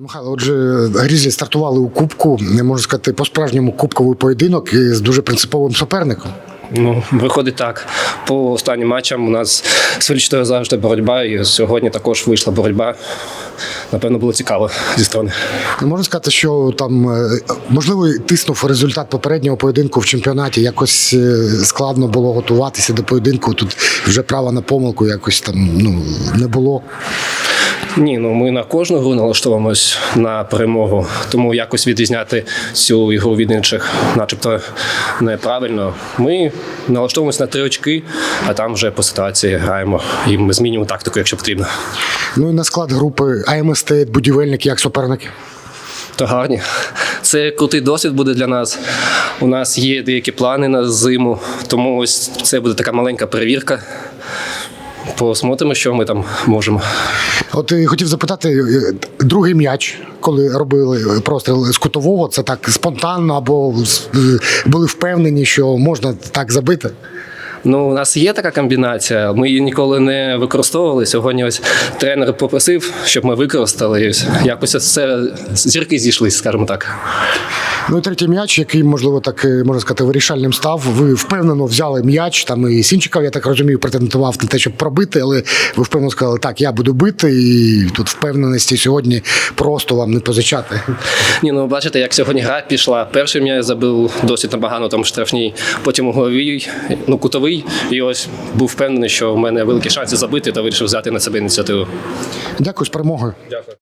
Михайло, отже, Грізлі стартували у Кубку, не можна сказати, по-справжньому кубковий поєдинок з дуже принциповим суперником. Ну, виходить так. По останнім матчам у нас з Фельдштою завжди боротьба, і сьогодні також вийшла боротьба. Напевно, було цікаво зі сторони. Не можна сказати, що там е, можливо тиснув результат попереднього поєдинку в чемпіонаті. Якось е, складно було готуватися до поєдинку. Тут вже права на помилку якось там ну не було. Ні, ну ми на кожну гру налаштовуємось на перемогу, тому якось відрізняти цю ігру від інших, начебто неправильно. Ми налаштовуємось на три очки, а там вже по ситуації граємо і ми змінюємо тактику, якщо потрібно. Ну і на склад групи АМС стоять будівельник як суперники. То гарні. Це крутий досвід буде для нас. У нас є деякі плани на зиму, тому ось це буде така маленька перевірка. Посмотримо, що ми там можемо. От і хотів запитати, е, другий м'яч, коли робили простріл з кутового, це так спонтанно або е, були впевнені, що можна так забити. Ну, у нас є така комбінація. Ми її ніколи не використовували. Сьогодні ось тренер попросив, щоб ми використали. І ось якось це зірки зійшлись, скажімо так. Ну і третій м'яч, який, можливо, так е, можна сказати, вирішальним став. Ви впевнено взяли м'яч. Там і Сінчиков, я так розумію, претендував на те, щоб пробити, але ви впевнено сказали, так, я буду бити, і тут впевненості сьогодні просто вам не позичати. Ні, ну бачите, як сьогодні гра пішла. Перший м'яч забив досить набагато там штрафній, потім угловий, ну кутовий. І ось був впевнений, що в мене великі шанси забити, та вирішив взяти на себе ініціативу. Дякую з перемогою. Дякую.